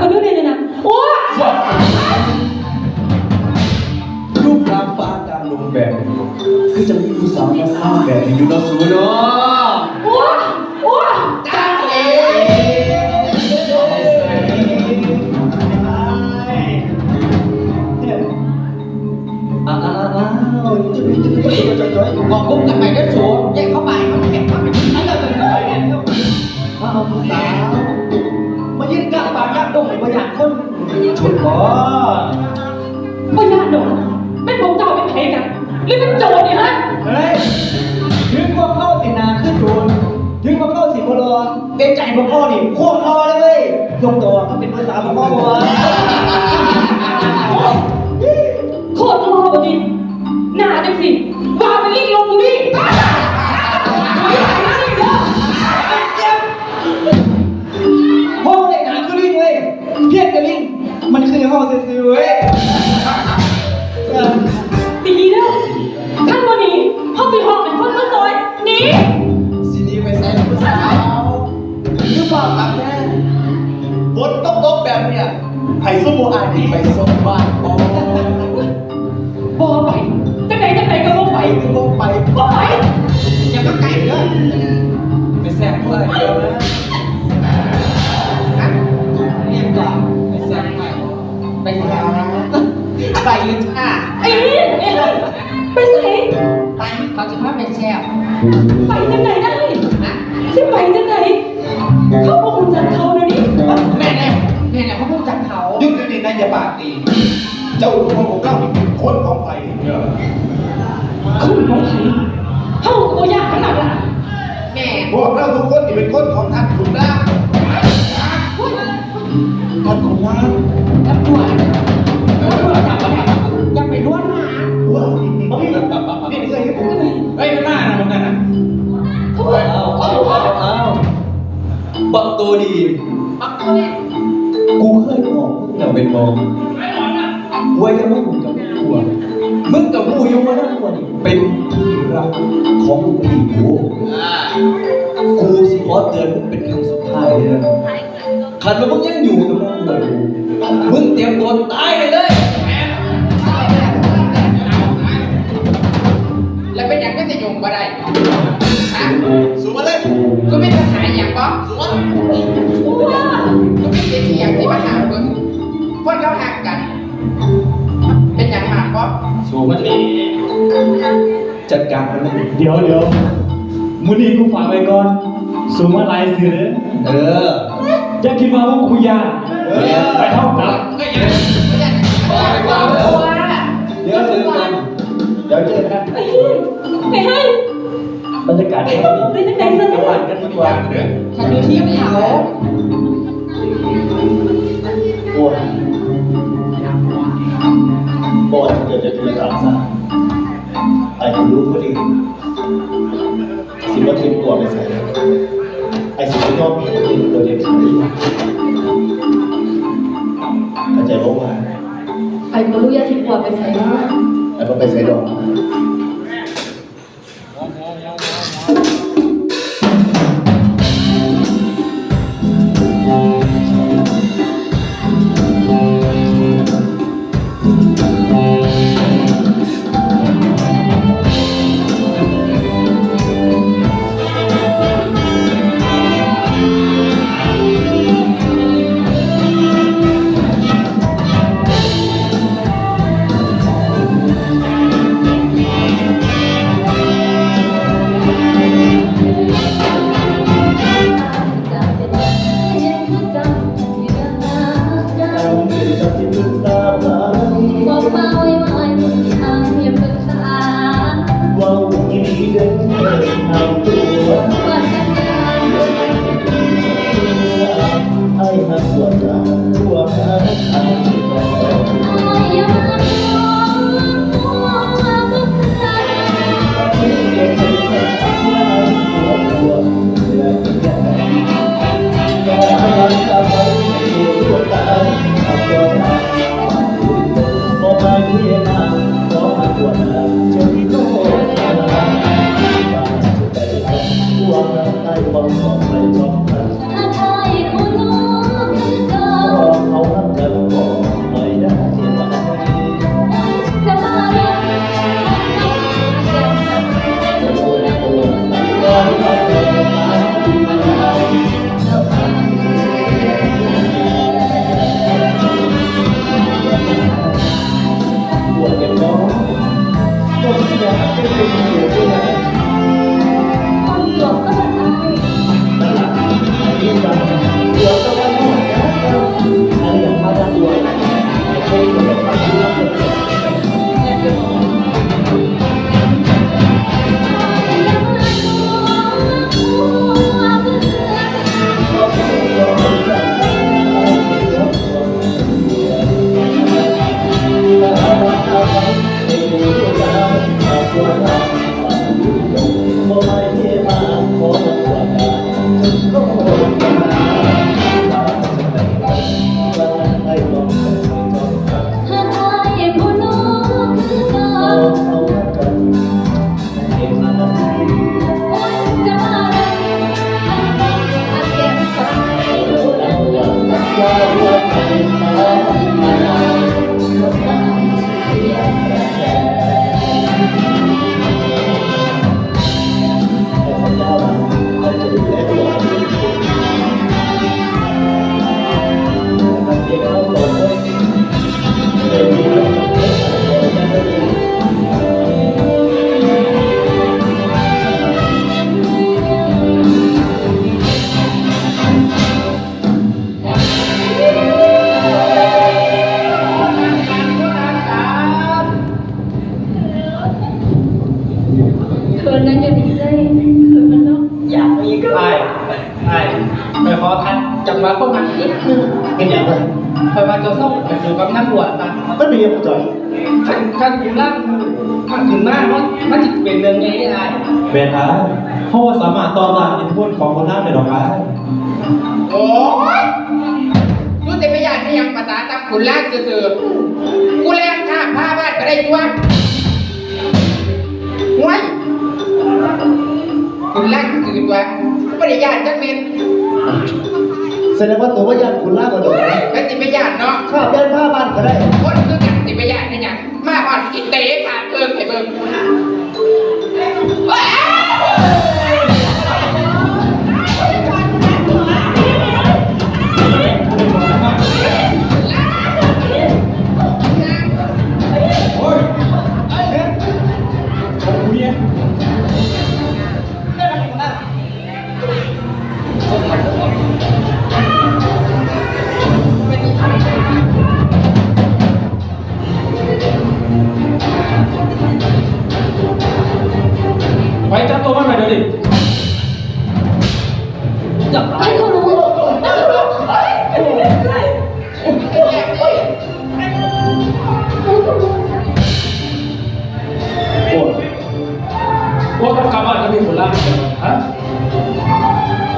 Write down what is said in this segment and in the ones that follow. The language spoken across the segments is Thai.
น้ำห คนชนบ่ไม่ยาหนุ่มไม่บอกเจ้าเป็นใครกันหรือเป็นโจรนี่ฮะเฮ้ยถึงพวกเข้าสินาขึ้นโจรถึงพวกเข้าสิบรอเป็นใจพวกพ่อนี่โคตรรอเลยเว้ยยกตัวมันเป็นภาษาพวกพ่อวะ มัน ดจากเขายุดดีๆนะอย่าปากดี เจ้ารู้ว่าผมเล่านี่เป็นคนของใครเนี่ยคุณของใครเฮาตัวยากขนาดนั้นแม่พวกเราทุกคนนี่เป็นคนของท่านขุนนางท่านขุนนางตำรวจตำรวจจับมาอย่าไปล้วนมาว้าวนี่นี่นี่เคยเห็นผมเฮ้ยมันหน้านะมันนั่นน่ะเขาบอกเอาเอาเอาเอาบักตัวดีปักตัวเนี่ยกูเคย บอกมึงอย่าเป็นมองว่ายังไม่กูกับกูมึงกับกูอยู่ว่านั่นตัวนี่เป็นที่รักของลูกพี่กูกูสิขอเตือนมึงเป็นครั้งสุดท้ายเลยนะขันว่ามึงยังอยู่กับนั่นตัวกูมึงเตรียมตัวตายไปเลยแล้วเป็นอย่างก็จะยงบ่ได้ฮะสูงมาเลยก็ไม่ภาษาอย่างป๊อปสูง สูมันนี่จัดการมันเลยเดี๋ยวเดี๋ยวมือนี้กูฝากไว้ก่อนสูมาลายเสือเอออย่าคิดว่าพวกกูยากเออไปเท่ากับก็อย่างก็อย่างว่าว่าเดี๋ยวเจอกันเดี๋ยวเจอกันไอ้เฮ้ยไอ้เฮ้ยบรรยากาศดีไปจังไหนซะกลับเนี่ยบ้านกันดีกว่าฉันอยู่ที่เขาปวด ปวดเกิดจากธุรกรรมซะไอ้คนรู้พอดีสิว่าทีมปวดไปใส่ไอ้สิที่ยอมมีเป็นตัวเด็กที่ดีเข้าใจว่าไอ้บ่รู้ยาที่ปวดไปใส่บ้างไอ้ก็ไปใส่ดอกบอก นถึงมากว่ามันจะเป็นเรื่องไงได้แม่นอ้ายเพราะว่าสามารถต่อต้านอิทธิพลของคนนั้นได้ดอกอ้ายโอ้ยกูจะไม่อยากให้ยังภาษาตับขุนล่างซื่อๆกูแลกข้ามผ้าบ้านก็ได้ตัวห่วยขุนล่างซื่อๆตัวไม่ได้ญาติจักเม็ด แสดงว่าตัวว่าญาติคุณล่ากระโดดนะแล้วสิไม่ญาติเนาะข้าบยันผ้าบ้านก็ได้ คนคือกันสิไม่ญาติให้หยังมาหอดกินเตะขาดเพิ่มให้เบิ่ง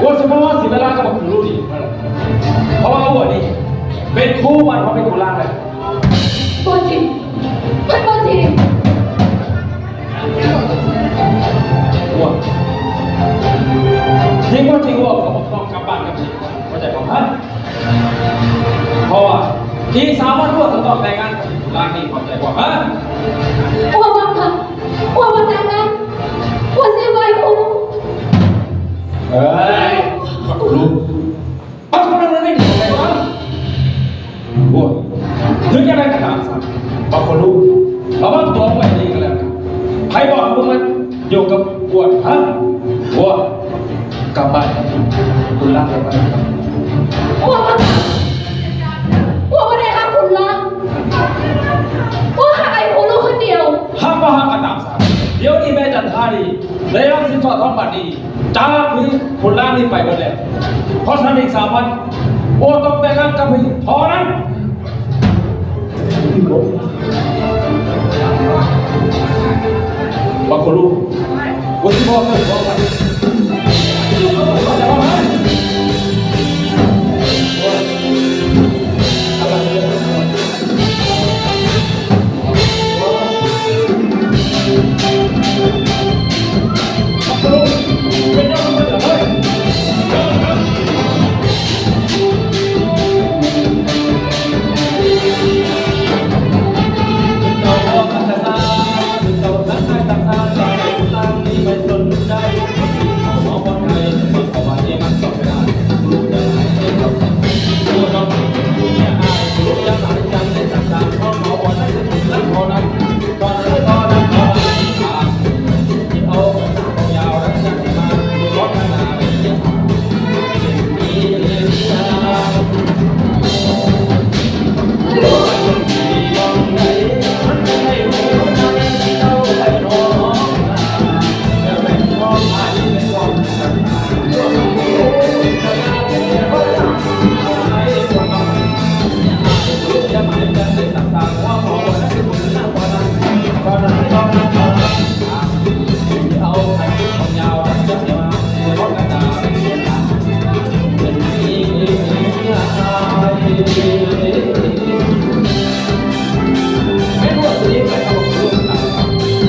ปวดสมองว่าสิเวลาก็บอกคุณรู้ดิเพราะว่าปวดนี่เป็นคู่มันเพราะเป็นคนล่างเลยตัวจริงมันตัวจริงปวดจริงว่าจริงว่าก็บอกต้องกลับบ้านกับพี่เข้าใจผมฮะเพราะว่าอีกสามวันพวกจะต้องแต่งงานกับล่างนี่เข้าใจผมฮะอ้วบังคับอ้วบังคับนะอ้วเสียไว้กู เฮ้ยรู้เอาทำอะไรไม่ดีเลยวะโอ้ยถึงจะได้กระดาษสั่งบางคนรู้ราว่าตัวไปดีกันแล้วกันใครบอกมึงมันอยู่กับปวดฮะปวดกลับบ้านคุณรักเราไหมอ้วบังคับอ้วไม่ได้รักคุณรักอ้วหาไอ้กูรู้คนเดียวห้ามว่าห้าม เดี๋ยวนี้แม่จันทาดีได้รับสินสอดทองบัตรดีจ้าพี่คนล้านนี่ไปหมดแล้วเพราะฉะนั้นอีกสามวันโอ้ต้องแต่งงานกับพี่พอนั้นบางคนรู้วันที่พ่อเคยบอกว่า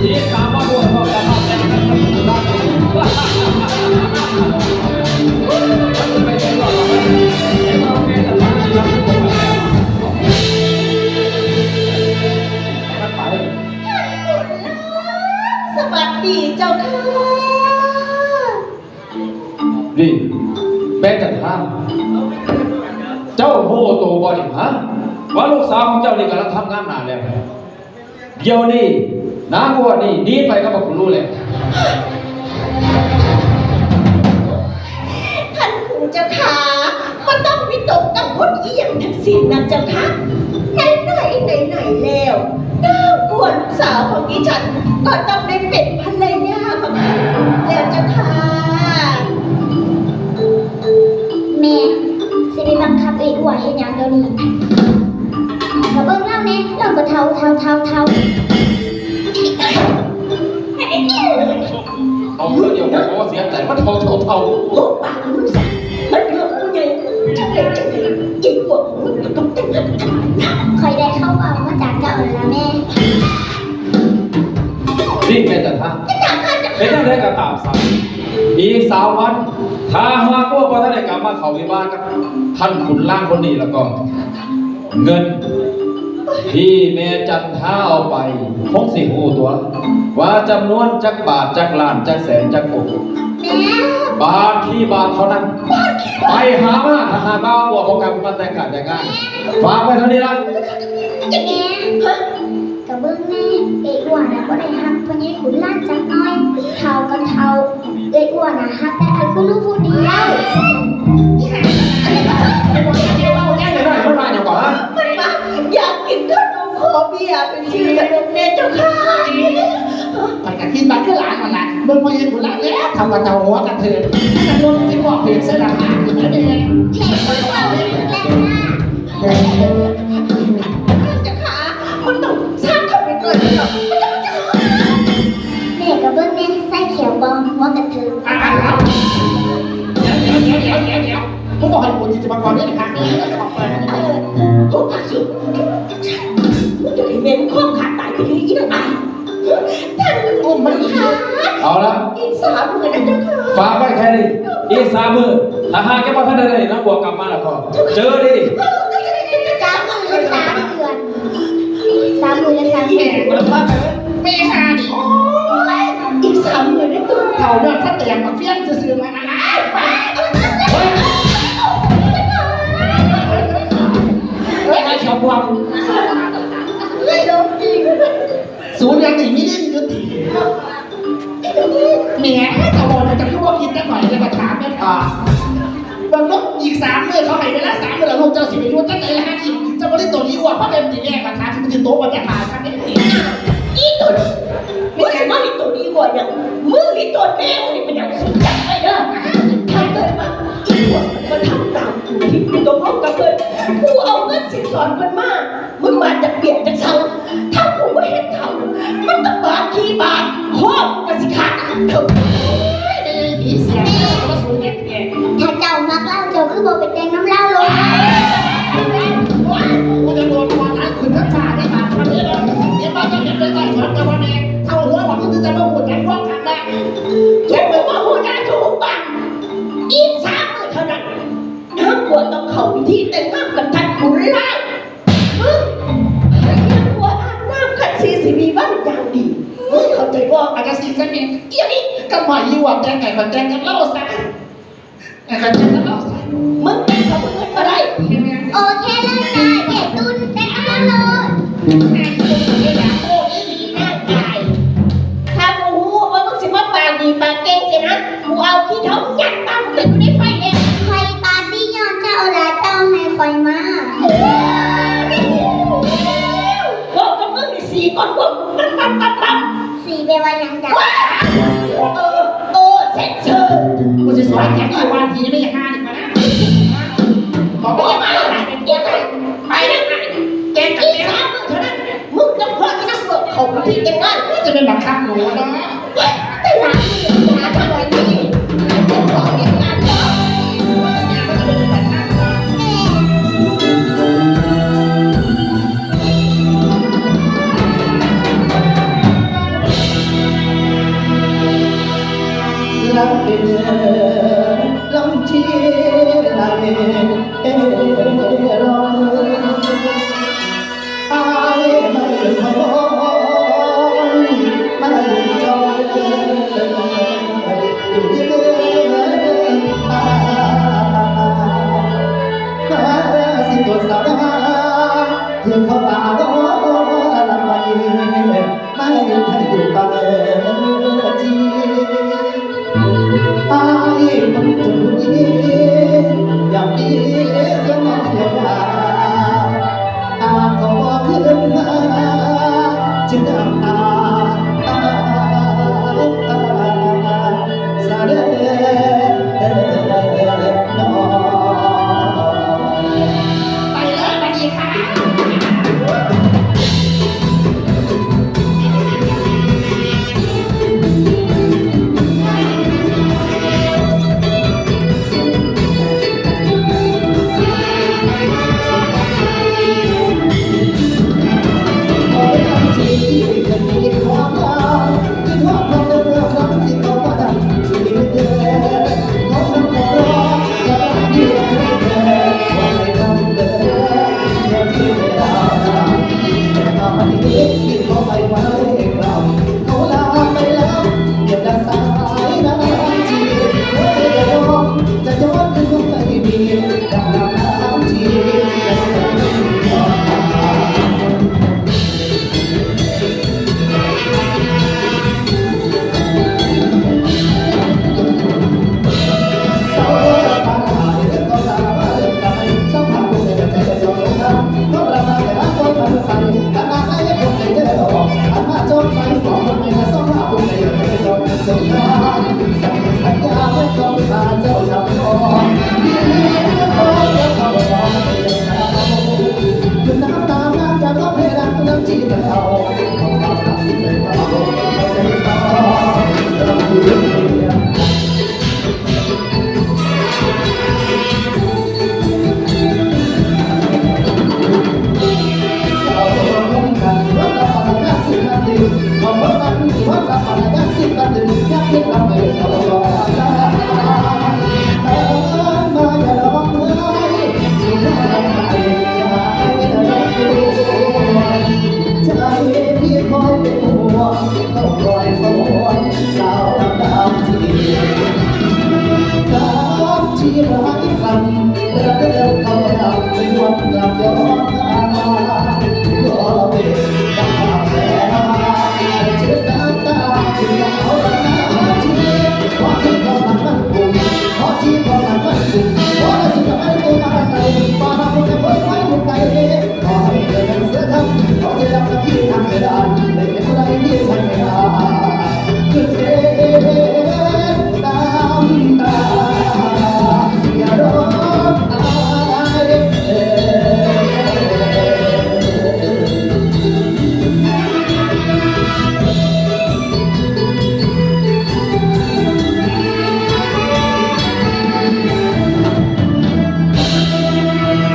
สวัสดีเจ้าค่ะนี่แม่จันทำเจ้าโหโตบ่ดิฮะว่าลูกสาวของเจ้านี่กำลังทำงานนานแล้ว เดี๋ยวนี้ นางวัวนี่หนีไปกับคุณรู้แล้วท่านคุณเจ้าค่ะมันต้องวิตกกังวลอีหยังทั้งสิ้นนะเจ้าค่ะไหนไหนไหนไหนๆแล้วนางอ้วนสาวของดิฉันก็ต้องได้เป็นภรรยาของท่านแล้วเจ้าค่ะแม่สิไปบังคับเอกว่าเฮ็ดหยังเดี๋ยวนี้ก็เบิ่งเล่าแน่เราก็เท่าเท่าเท่าเท่า เอาเพื่อเดียวบอกว่าเสียใจมันเท่าเท่าเท่าโอ้ปากมึงสั่นมันเรื่องผู้ใหญ่จังเลยจังเลยอีกพวกของมึงต้องแต่งงานกันคอยได้เข้าเอามาจากเจ้าแล้วล่ะแม่นี่แม่จันทาเป็นยังไงก็ตามสั่งอีกสามวันถ้าหากว่าพระท่านได้กลับมาเขาวิวาทกับท่านขุนล่างคนนี้แล้วก็ เงิน ที่แม่จันท้าเอาไปคงสิหูตัว ว่าจำนวนจักบาทจักล้านจักแสนจักโกบาทที่บาทเท่านั้นไปหามาถ้าหากว่าบอกของการมาแต่งงานแต่งงานฝากไว้เท่านี้ละแม่ก็เบิ่งแน่เอกว่าน่ะบ่ได้ฮักพอนี้ขุนล้านจักน้อยเท่าก็เท่าเอกว่าน่ะฮักแต่ไอ้คุณลูกผู้เดียว กินขนมขอเบียร์เป็นชื่อขนมเนี่เจ้าค่ะไปกับที่บ้านก็หลานมันละเบิ่งพอเห็นคนหลานแล้วทำว่าเจ้าหัวกระเทือนนั่นรถที่บอกเพลงเสื้อดำหางอยู่นั่นเองแม่ก็เท่าเลยแม่เจ้าค่ะมันต้องสร้างเขาไปเกิดเนาะมันจะมันจะแม่ก็เบิ่งแน่ใส่เขียวบองหัวกระเทืออะอะอะเดี๋ยวเดี๋ยวเดี๋ยวเดี๋ยวเดี๋ยวเดี๋ยวผมบอกให้กูจิตมังกรด้วยนะครับนี่จะบอกไปเออ พวกผักสุดมันจะให้แม่มันคล้องขาดตายไปที่นี่นะท่านโอ้มันค่ะเอาละอีกสามหมื่นนะเจ้าค่ะฝากไว้แค่นี้อีกสามมือถ้าหากแกว่าท่านได้นะบวกกลับมาแล้วก็เจอดิสามหมื่นละสามเดือนสามหมื่นละสามเดือนมันว่าไม่หาดิอีกสามหมื่นนะตัวเขาเดินถ้าเตียงมาเฟี้ยงซื่อ ศูนย์ยังหนีไม่ดิ้นยุติแหมตะวันจะพูดว่ากินกันหน่อยจะมาถามแม่ตาบางลูกอีกสามเมื่อเขาให้เวลาสามเมื่อแล้วลูกเจ้าสิไปยุ่งจังเลยละฮะอีกจะมาได้ตัวนี้ว่าเพราะเป็นตีแย่มาถามที่มันจะโตมาจะหาฉันไม่ได้อีตัวนี้มึงสมองอีตัวนี้ก่อนอย่างมืออีตัวแม่มึงนี่เป็นอย่างสุดจัดไปเด้ ก็หมายยี่ว่าแกงไก่กับแกงกันเล่าซะไอ้กันแกงกันเล่าซะมึงเป็นกับมึงมาได้โอเคเลยนะเจ็ดตุนแต่งน้ำเล่าเลยแม่คุณเอยากโอ้ยดีร่างกายถ้ากูรู้ว่ามึงสิมาปากดีปากเก่งสินะกูเอาขี้เท้ายัดตามมึงเลยกูได้ไฟเองคอยปาร์ตี้ย้อนเจ้าละเจ้าให้คอยมาบอกกับมึงนี่สี่ก่อนพวกปั๊บปั๊บปั๊บปั๊บสีไปว่ายังจ้ะ กูจะสอนแกงอีวันทีไม่ห้าดีกว่านะบอกมึงว่าจะมามาไรเป็นเกี่ยวกับไปนะไปแกงกับอีแกกงสามมึงเท่านั้นมึงจะพอที่นั่งเบิกเขาที่แต่งงานจะเป็นบังคับหนูนะ